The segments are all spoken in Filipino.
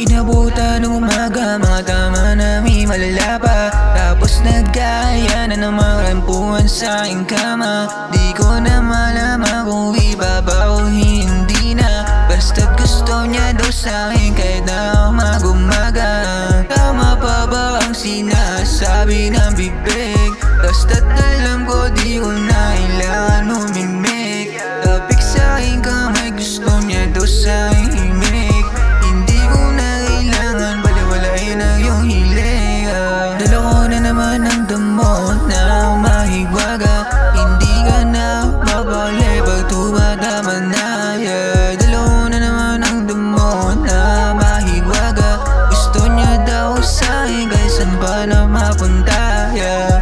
Inabutan ng umaga, mga tama namin malala pa. Tapos nagkaya na ng mga rampuan sa aking kama. Di ko na malaman kung iba ba o hindi na. Basta't gusto niya daw sa akin kahit na umagumaga Tama pa ba ang sinasabi ng bibig? Basta't alam ko di ko na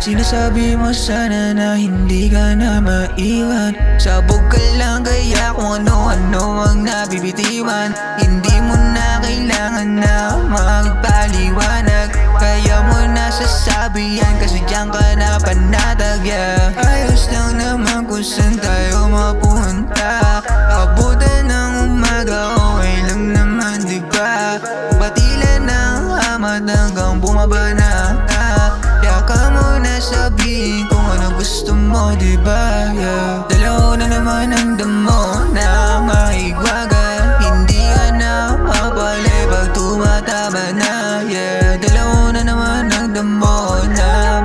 Sinasabi mo sana na hindi ka na maiwan. Sabog ka lang kaya kung ano-ano ang nabibitiwan. Hindi mo na kailangan na magpaliwanag. Kaya mo na sasabi yan kasi diyan ka na panatag yeah. Ayos lang naman kung saan tayo mapunta. Abutan ng umaga okay lang naman diba Batila ng amat hanggang bumaba na Kaya ka muna sabihin kung ano gusto mo diba yeah. Dalaw na naman ang damo na mahigwaga Hindi ka na mapali pag tumatama na yeah. Dalaw na naman ang damo na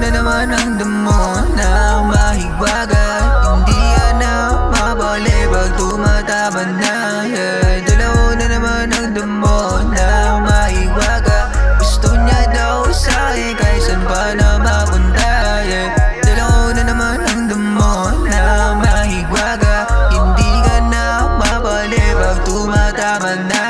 na naman ang damo na mahigwagan Hindi na mabalik pag tumataban na yeah. Dalawa na naman ang damo na mahigwagan Gusto niya daw sa akin kahit saan pa na mapunta yeah. Dalawa na naman ang damo na mahigwagan Hindi ka na mabalik pag tumataban na